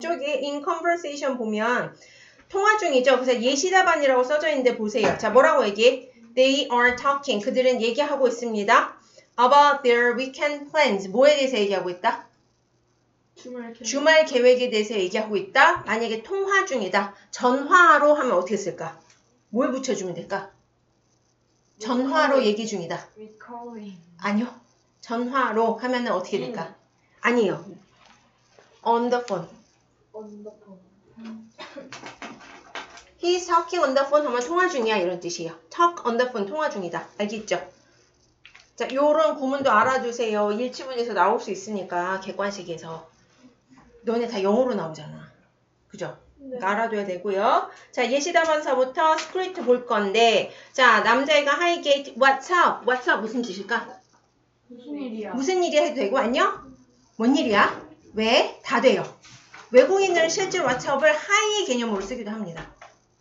쪽에 in conversation 보면 통화 중이죠. 그래서 예시답안이라고 써져 있는데 보세요. 자, 뭐라고 얘기해? They are talking. 그들은 얘기하고 있습니다. About their weekend plans. 뭐에 대해서 얘기하고 있다? 주말 개 주말 계획에 대해서 얘기하고 있다. 만약에 통화 중이다. 전화로 하면 어떻게 쓸까? 뭘 붙여주면 될까? 전화로 얘기 중이다. 아니요. 전화로 하면은 어떻게 될까? 아니에요. On the phone. Phone He's talking on the phone 하면 통화 중이야 이런 뜻이에요. Talk on the phone 통화 중이다. 알겠죠? 자, 요런 구문도 알아두세요. 일치문에서 나올 수 있으니까 객관식에서. 너네 다 영어로 나오잖아. 그죠? 그러니까 알아둬야 되고요. 자, 예시 답안서부터 스크립트 볼 건데 자, 남자애가 Gate, What's up? What's up? 무슨 뜻일까? 무슨 일이야 무슨 일이 해도 되고 안녕? 뭔 일이야? 왜? 다 돼요. 외국인들은 실제로 왓츠업을 하이의 개념으로 쓰기도 합니다.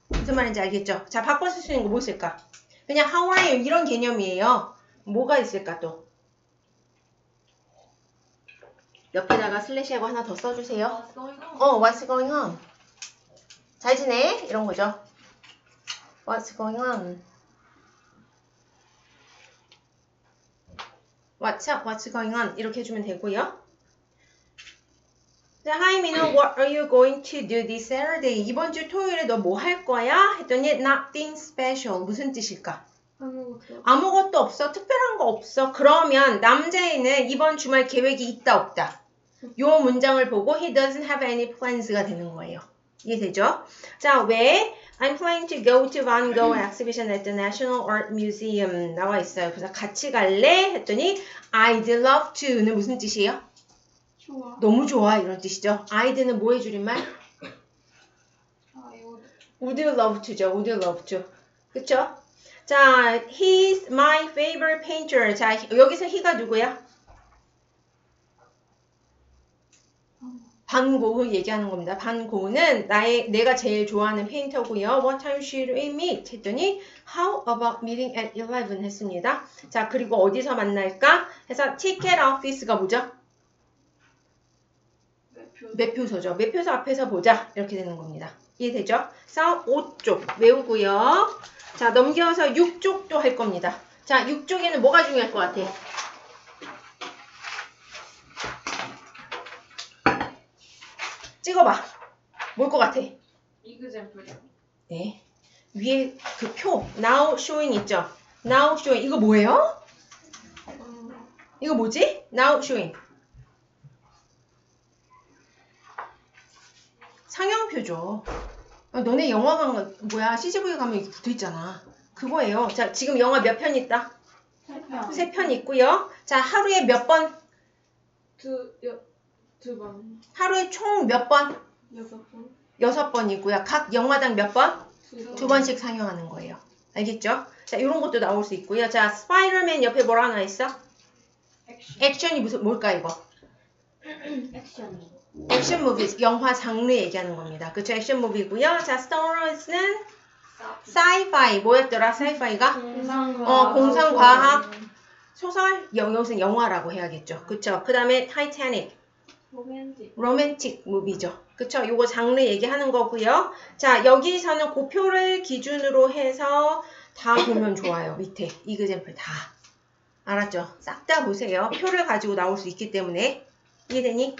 무슨 말인지 알겠죠? 자, 바꿔 쓸 수 있는 거 뭐 쓸까? 그냥 you 이런 개념이에요. 뭐가 있을까 또? 옆에다가 슬래시하고 하나 더 써주세요. 어, what's going on? 잘 지내? 이런 거죠. What's going on? What's up? What's going on? 이렇게 해주면 되고요. 자, Hi Minho, what are you going to do this Saturday? 이번 주 토요일에 너 뭐 할 거야? 했더니 nothing special. 무슨 뜻일까? 아무것도 아무것도 없어. 특별한 거 없어. 그러면 남자애는 이번 주말 계획이 있다 없다. 요 문장을 보고 he doesn't have any plans가 되는 거예요. 이해되죠? 자, 왜? I'm planning to go to Van Gogh exhibition at the National Art Museum 나와 있어요. 그래서 같이 갈래? 했더니 I'd love to는 무슨 뜻이에요? 좋아 너무 좋아 이런 뜻이죠. I'd는 뭐의 줄임말? 아 이거 Would you love to죠. Would you love to. 그쵸? 자, he's my favorite painter. 자, 여기서 he가 누구야? 반고흐 얘기하는 겁니다. 반고흐는 나의 내가 제일 좋아하는 페인터고요. What time should we meet? 했더니 How about meeting at 11 했습니다. 자, 그리고 어디서 만날까? 해서 ticket office가 뭐죠? 매표 매표소죠. 매표소 앞에서 보자. 이렇게 되는 겁니다. 이해되죠? 그래서 5쪽 외우고요. 자, 넘겨서 6쪽도 할 겁니다. 자, 6쪽에는 뭐가 중요할 것 같아? 찍어봐. 뭘 것 같아? 이그잼플이요 네. 위에 그 표, now showing 있죠? now showing. 이거 뭐예요? 이거 뭐지? now showing. 상영표죠. 아, 너네 영화관 가- 뭐야 CGV 가면 붙어 있잖아. 그거예요. 자, 지금 영화 몇 편 있다? 세편 세편 있고요. 자, 하루에 몇 번? 두두번 하루에 총 몇 번? 여섯 번 여섯 번이고요. 각 영화당 몇 번? 두 두 번씩 상영하는 거예요. 알겠죠? 자, 이런 것도 나올 수 있고요. 자, 스파이더맨 옆에 뭐라 하나 있어? 액션 액션이 무슨 뭘까 이거? 액션 액션 무비, 영화 장르 얘기하는 겁니다. 그쵸? 액션 무비고요. 자, 스타워즈는 사이파이 뭐였더라? 사이파이가 공상과학 어, 공상과학. 소설, 영, 여기서 영화라고 해야겠죠. 그쵸? 그 다음에 타이타닉, 로맨틱 로맨틱 무비죠. 그쵸? 요거 장르 얘기하는 거고요. 자, 여기서는 그 표를 기준으로 해서 다 보면 좋아요. 밑에 이그젠플 다. 알았죠? 싹 다 보세요. 표를 가지고 나올 수 있기 때문에. 이해되니?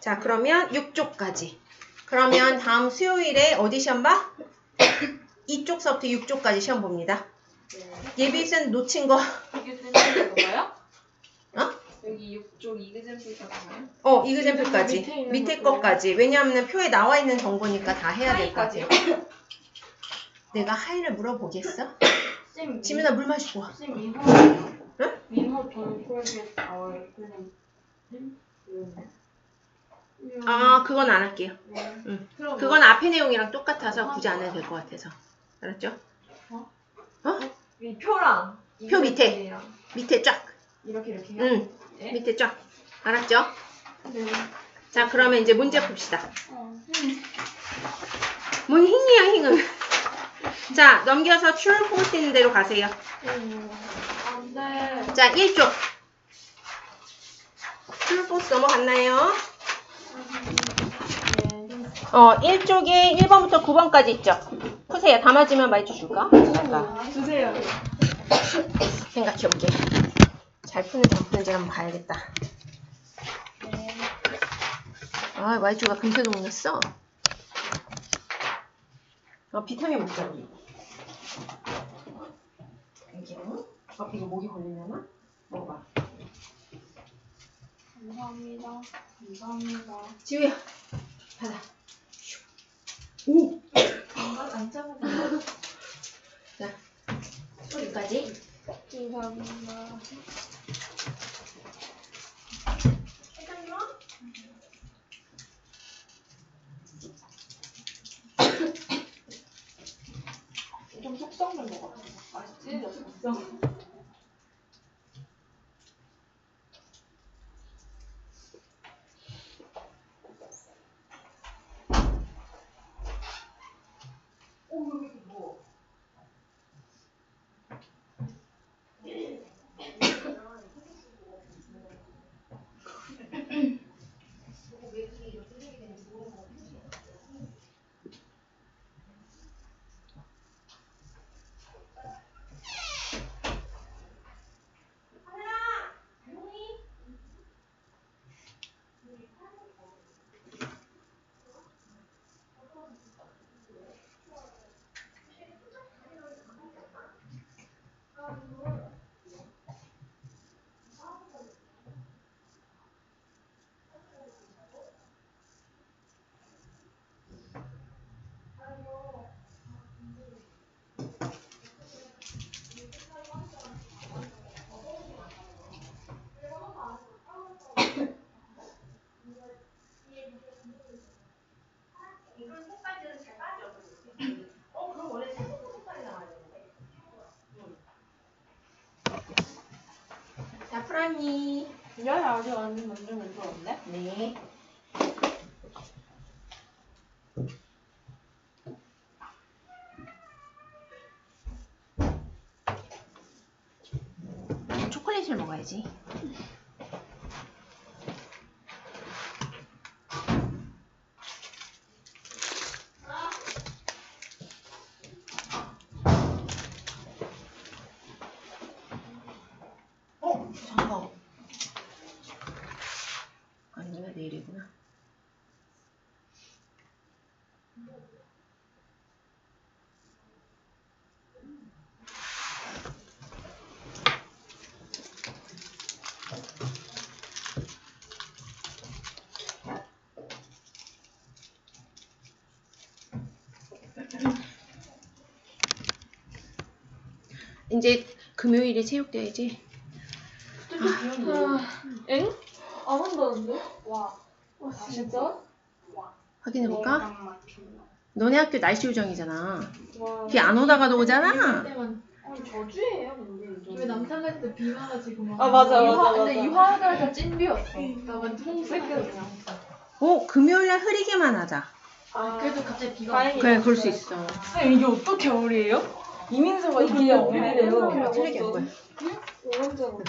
자, 그러면 6쪽까지. 그러면 다음 수요일에 어디 시험 봐? 이쪽서부터 6쪽까지 시험 봅니다. 예비생 놓친 거, 이게 쌤이 건가요? 어? 여기 6쪽 이그잼플 같은가요? 어, 이그젠플까지. 밑에 밑에? 것까지. 왜냐하면 표에 나와 있는 정보니까 다 해야 될 것 같아요. 하이까지요? 내가 하이를 물어보겠어? 쌤 지민아 물 마시고 와. 쌤 민호 응? 민호 돈 프로젝트 our 그냥 아, 그건 안 할게요. 네. 응. 그럼 그건 앞에 내용이랑 똑같아서 굳이 안 해도 될 것 같아서. 알았죠? 이 표랑 표 밑에. 이그잼플이랑 밑에 쫙. 이렇게 이렇게요? 응. 네. 밑에 쫙. 알았죠? 네. 자, 그러면 이제 문제 봅시다. 어. 뭔 힝이야, 힝은. 자, 넘겨서 true, false 있는 대로 가세요. 음. 안 돼. 자, 1쪽. true, false 넘어갔나요? 네. 어, 1쪽에 1번부터 9번까지 있죠. 푸세요. 다 맞으면 말주 줄까? 주세요. 생각해 볼게. 잘 푸는지 안 푸는지 한번 봐야겠다. 아, 말주가 금세도 못 냈어. 어, 비타민 먹자, 우리. 여기는? 어, 이거 목이 걸리려나? 먹어봐. 감사합니다. 감사합니다. 지우야, 받아. 오! 안안 짜면 자, 여기까지. 감사합니다. 좀 속성된 것 같아. 맛있지? 속성. 자, 프라니. 야, 아직 완전 완전 만들었네. 네. 초콜릿을 먹어야지. 어, 잠깐. 아니면 내일이구나. 이제 금요일에 체육대회지? 엥? 안 한다는데? 와. 와, 진짜? 확인해볼까? 너네 학교 날씨 요정이잖아. 와. 비 안 오다가도 오잖아. 아니, 저주예요, 근데. 왜 남산 갈 때 비 와가지고 막 아, 맞아, 이 화- 맞아, 근데 맞아. 이화여달 다 찐비였어 나 완전 홍색이었어 오, 금요일날 흐리게만 하자. 아, 그래도 갑자기 비가 다행이다. 그래, 그럴 수 있어. 쌤, 이게 어떻게 어리예요? 이민서가 이게 어리래요. 틀리게 한 거야.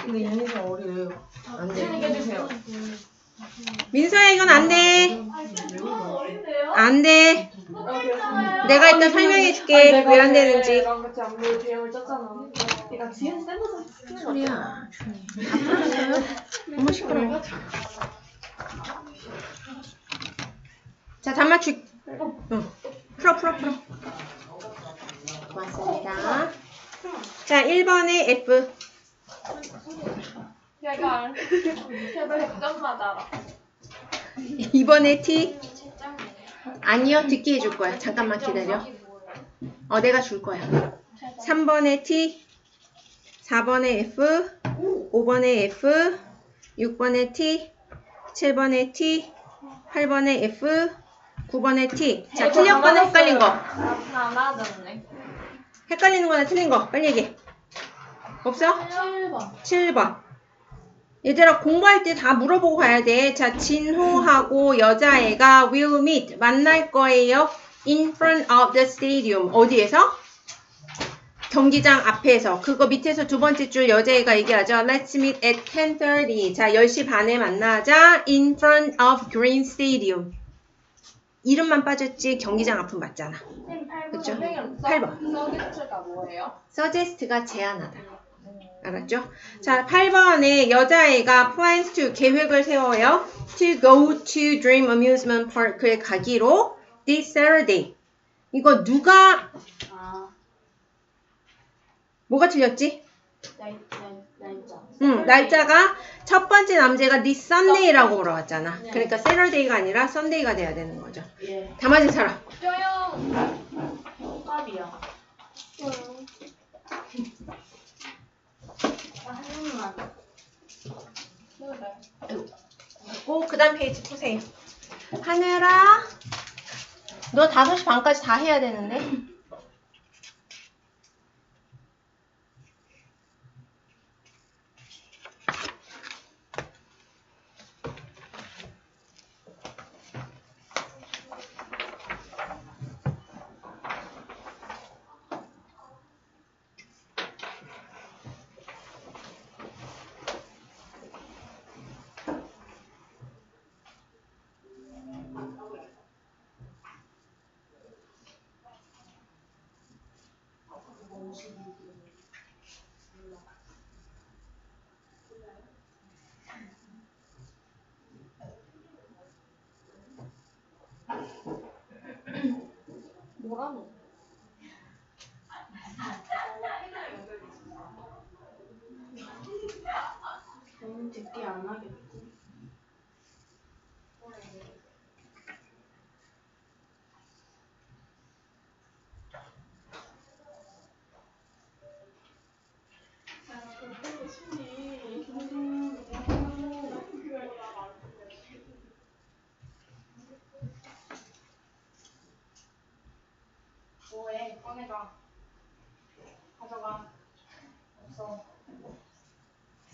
근데 이민서 어리래요. 안 돼. 틀리게 해주세요. 민서야, 이건 안 돼. 안 돼. 내가 이따 설명해 줄게. 왜 안 되는지. 나랑 같이 안무 대형을 짰잖아. 내가 지은 풀었어요? 너무 시끄러워. 자, 잠 맞추. 응. 풀어, 풀어, 풀어. 고맙습니다. 자, 1번에 F. 제발. 제발 100점 맞아라. 2번에 T. 아니요, 듣기 해줄 거야. 잠깐만 기다려. 어, 내가 줄 거야. 3번에 T. 4번에 F. 5번에 F. 6번에 T. 7번에 T. 8번에 F. 9번에 T. 자, 틀렸거나 헷갈린 거. 나안 하던데. 헷갈리는 거나 틀린 거. 빨리 얘기해. 없어? 7번 7번. 얘들아 공부할 때 다 물어보고 가야 돼. 자, 진호하고 여자애가 will meet 만날 거예요. in front of the stadium. 어디에서? 경기장 앞에서. 그거 밑에서 두 번째 줄 여자애가 얘기하죠. Let's meet at 10:30. 자, 10시 반에 만나자. in front of green stadium. 이름만 빠졌지 경기장 아픔 맞잖아. 8번. 그쵸? 선생님, 팔 번. 서비스가 뭐예요? suggest가 제안하다. 알았죠? 자, 8번에 여자애가 plans to 계획을 세워요. to go to Dream Amusement Park에 가기로 this Saturday. 이거 누가 아, 뭐가 틀렸지? 날, 날, 날짜. 응, 날짜가 첫 번째 남자가 this Sunday라고 물어봤잖아. 네. 그러니까 Saturday가 아니라 Sunday가 돼야 되는 거죠. 예. 다 맞은 사람. 뼈형. 값이요. 한 번만. 꼭 그다음 페이지 푸세요. 하늘아, 너 5시 반까지 다 해야 되는데. Урану.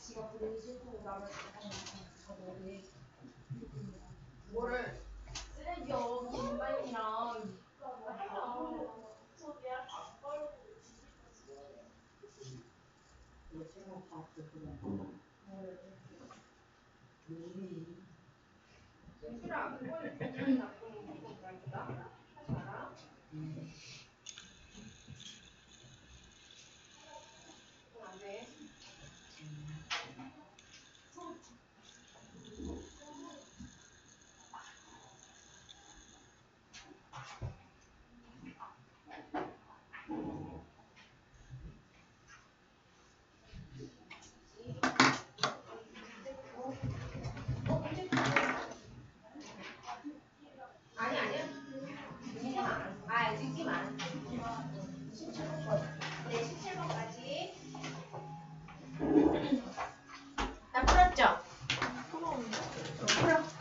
지가 부르기 싫고 나를 저거를 뭐를? 쓰레기요 김발이랑 얘들아 그거는 기분 나쁜 거니까 하지 마라. 그건 안 돼. 아니 아니야. 찍지 마. 아 찍지 마. 17번. 네, 17번까지. 다 풀었죠? 어, 풀어.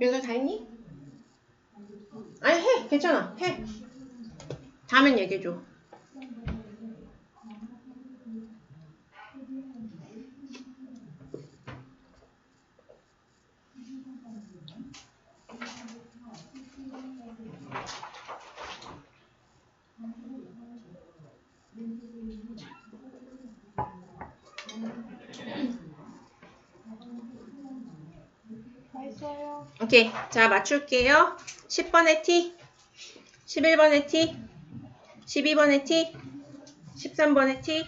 윤서 다 했니? 아니 해. 괜찮아. 해. 다음엔 얘기해줘 했어요. 오케이 자 맞출게요 10번의 T 11번의 T 12번의 T 13번의 T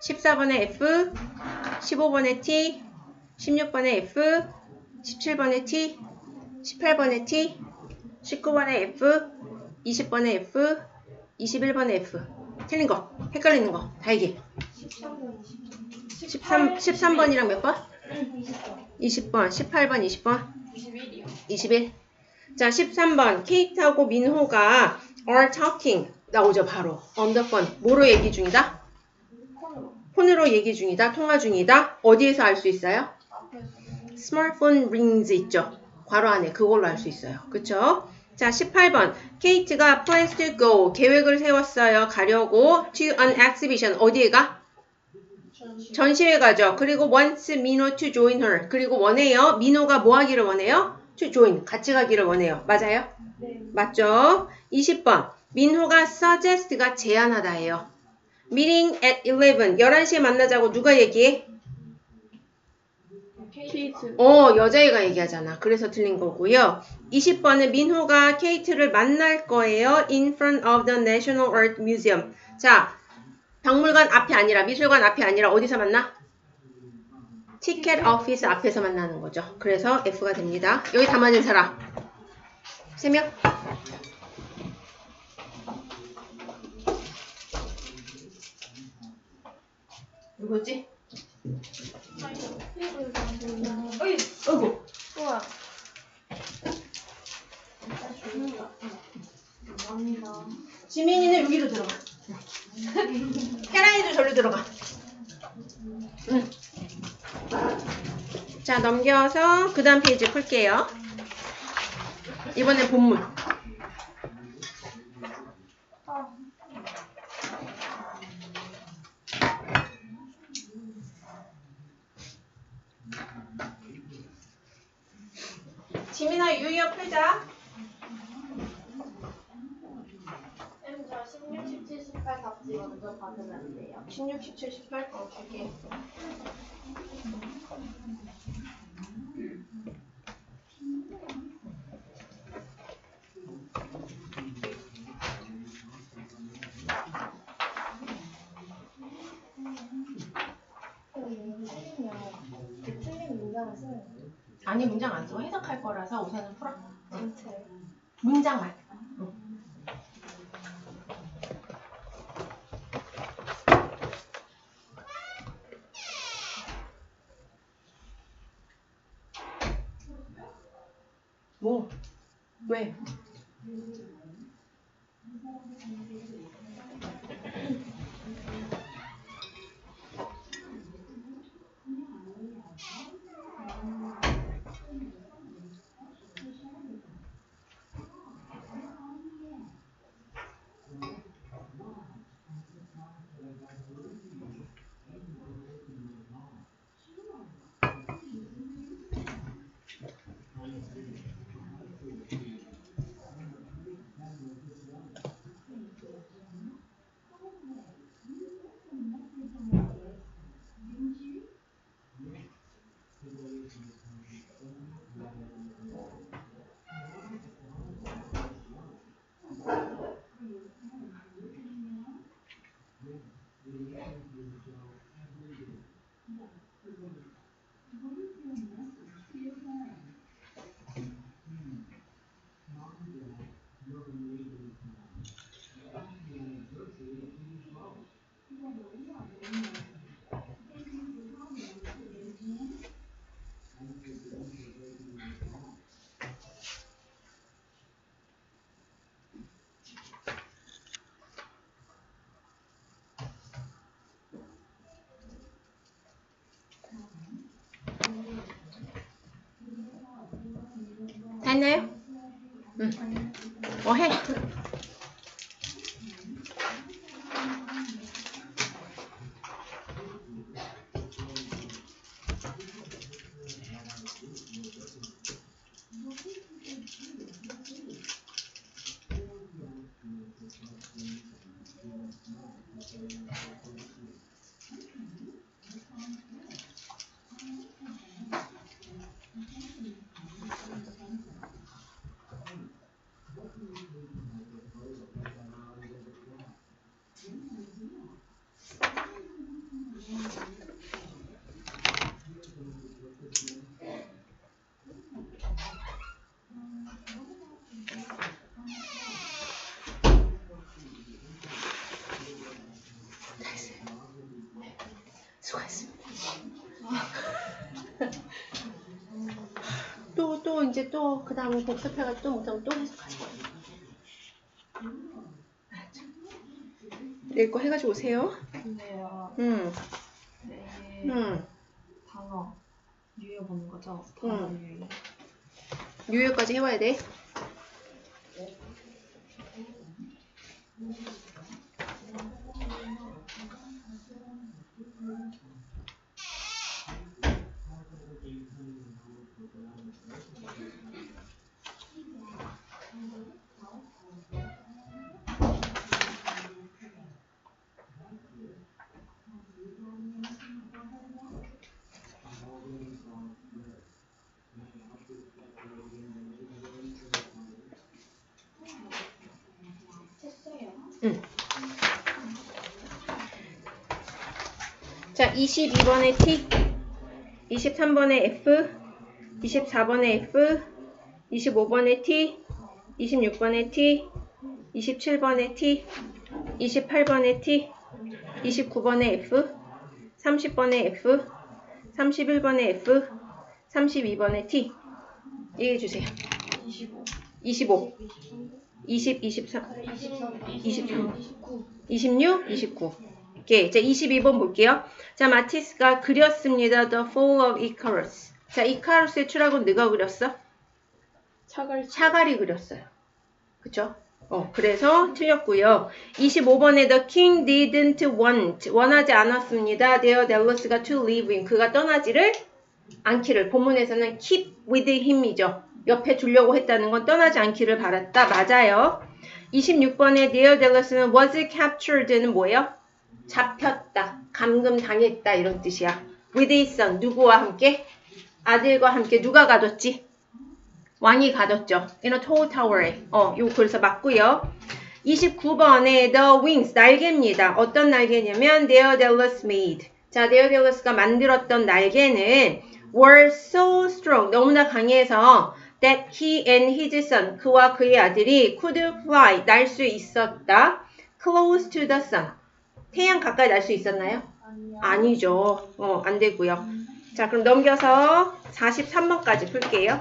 14번의 F 15번의 T 16번의 F 17번에 T, 18번에 T, 19번에 F, 20번에 F, 21번에 F. 틀린 거, 헷갈리는 거, 다 얘기해. 13, 13번이랑 몇 번? 20번, 18번, 20번, 21이요. 21. 자, 13번. 케이트하고 민호가 are talking 나오죠, 바로. phone. 뭐로 얘기 중이다? 폰으로 얘기 중이다, 통화 중이다. 어디에서 알 수 있어요? 스마트폰 rings 있죠. 괄호 안에 그걸로 알 수 있어요. 그쵸? 자, 18번. 케이트가 plans to go. 계획을 세웠어요. 가려고 to an exhibition. 어디에 가? 전시회 가죠. 그리고 wants 민호 to join her. 그리고 원해요. 민호가 뭐 하기를 원해요? to join. 같이 가기를 원해요. 맞아요? 네. 맞죠? 20번. 민호가 suggest가 제안하다예요. meeting at 11. 11시에 만나자고 누가 얘기해? 케이트. 어, 여자애가 얘기하잖아. 그래서 틀린 거고요. 20번은 민호가 케이트를 만날 거예요. in front of the National Art Museum. 자, 박물관 앞이 아니라 미술관 앞이 아니라 어디서 만나? 티켓 오피스 앞에서 만나는 거죠. 그래서 F가 됩니다. 여기 다 맞은 사람. 3명? 누구지? 어이, 어이구. 우와. 지민이는 여기로 들어가. 혜란이도 저리로 들어가. 응. 자, 넘겨서 그 다음 페이지 풀게요. 이번엔 본문. 지민아, 유희어 풀자. 저 16, 17, 18 답지 먼저 받으면 안 돼요. 16, 17, 18. 어, 줄게. 그 틀린 문장을 쓰는 거예요. 아니, 문장 안 써. 해석할 거라서 우선은 풀어. 전체. 문장만. 다 했나요? 응. 이제 또 그 다음에 복습해가지고 또 못하면 또 해석할 거예요. 알았죠? 내일 거 해가지고 오세요. 근데요. 음, 네. 음. 단어 유효 보는 거죠? 응. 단어 유효. 유효까지 해와야 돼. 자, 22번에 T, 23번에 F, 24번에 F, 25번에 T, 26번에 T, 27번에 T, 28번에 T, 29번에 F, 30번에 F, 31번에 F, 32번에 T. 얘기해 주세요. 25. 25, 20, 23, 23, 23, 29. 26, 29. 오케이. 자, 22번 볼게요. 자, 마티스가 그렸습니다. The Fall of Icarus. 자, 이카루스의 추락은 누가 그렸어? 차갈 샤갈이 그렸어요. 그쵸? 어, 그래서 틀렸고요. 25번에 The King didn't want. 원하지 않았습니다. Daedalus가 to live in. 그가 떠나지를 않기를. 본문에서는 keep with him이죠. 옆에 두려고 했다는 건 떠나지 않기를 바랐다. 맞아요. 26번에 Daedalus는 was captured는 뭐예요? 잡혔다. 감금 당했다. 이런 뜻이야. with his son. 누구와 함께? 아들과 함께 누가 가뒀지? 왕이 가뒀죠. in a tall tower에. 어, 요 그래서 맞고요. 29번에 the wings 날개입니다. 어떤 날개냐면 Daedalus made. 자, Daedalus가 만들었던 날개는 were so strong 너무나 강해서 that he and his son 그와 그의 아들이 could fly 날 수 있었다. close to the sun. 태양 가까이 날 수 있었나요? 아니죠. 어, 안 되고요. 자, 그럼 넘겨서 43번까지 풀게요.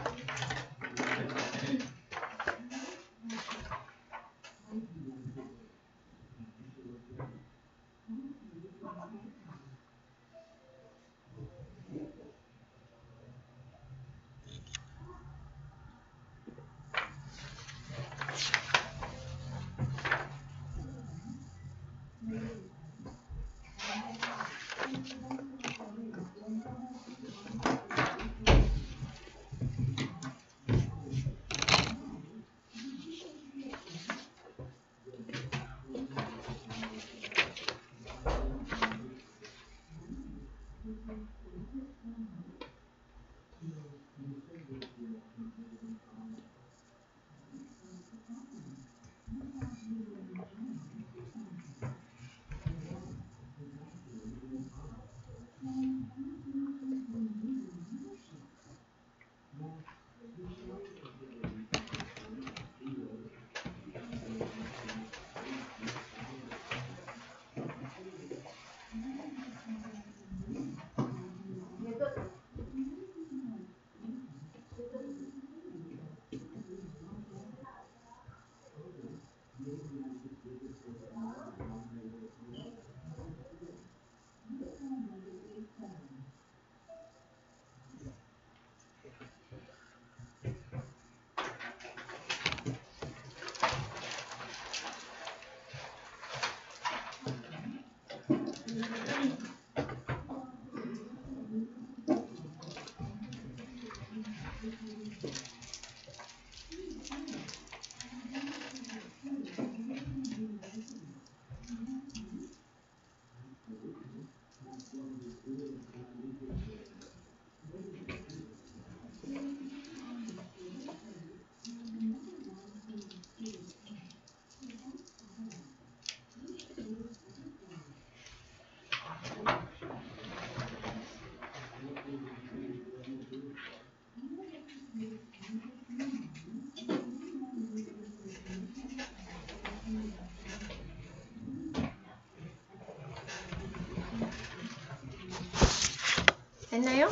됐나요?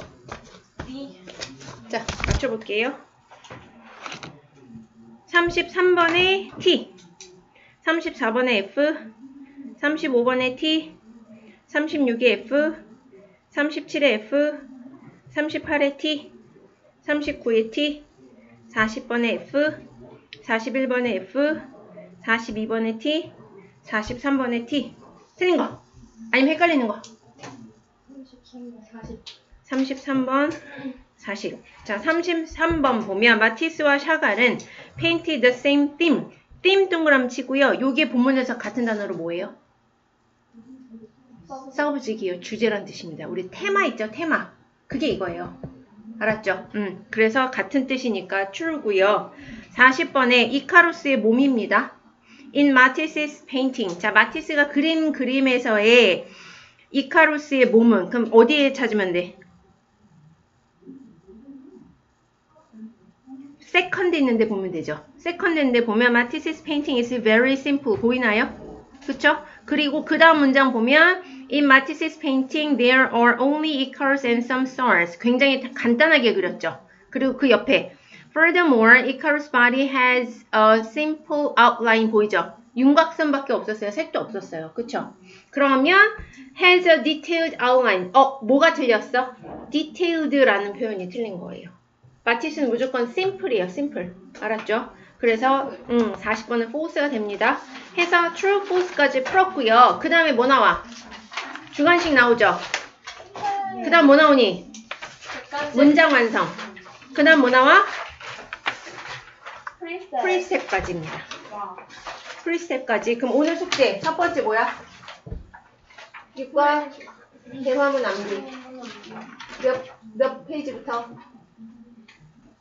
자, 맞춰볼게요. 33번에 T, 34번에 F, 35번에 T, 36에 F, 37에 F, 38에 T, 39에 T, 40번에 F, 41번에 F, 42번에 T, 43번에 T. 틀린 거. 아니면 헷갈리는 거. 33번 40. 자, 33번 보면 마티스와 샤갈은 painted the same theme. theme 동그라미 치고요. 요게 본문에서 같은 단어로 뭐예요? 싸우지기요. 주제란 뜻입니다. 우리 테마 있죠? 테마. 그게 이거예요. 알았죠? 음. 그래서 같은 뜻이니까 true고요. 40번에 이카루스의 몸입니다. In Matisse's painting. 자, 마티스가 그림 그림에서의 이카루스의 몸은 그럼 어디에 찾으면 돼? 세컨드 있는데 보면 되죠. 세컨드 있는데 보면 Matisse's painting is very simple. 보이나요? 그쵸? 그리고 그 다음 문장 보면 In Matisse's painting there are only Icarus and some stars. 굉장히 간단하게 그렸죠. 그리고 그 옆에 Furthermore, Icarus' body has a simple outline 보이죠? 윤곽선밖에 없었어요. 색도 없었어요. 그쵸? 그러면 has a detailed outline. 어, 뭐가 틀렸어? detailed라는 표현이 틀린 거예요. 마티스는 무조건 simple이에요. simple. 알았죠? 그래서 음, 40번은 false가 됩니다. 해서 true, false까지 풀었고요. 그 다음에 뭐 나와? 주관식 나오죠? 그 다음 뭐 나오니? 문장 완성. 그 다음 뭐 나와? 프리셋. 프리스텝까지입니다. 와. 프리스텝까지. 그럼 오늘 숙제 첫 번째 뭐야? 6과 대화문 암기. 몇, 몇 페이지부터?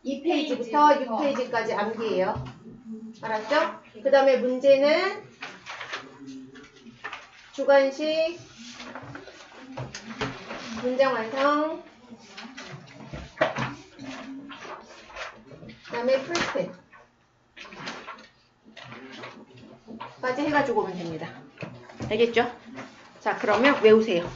2페이지부터 6페이지까지 암기예요. 알았죠? 그 다음에 문제는 주관식, 문장 완성, 그 다음에 프리스텝. 까지 해가지고 오면 됩니다. 알겠죠? 자, 그러면 외우세요.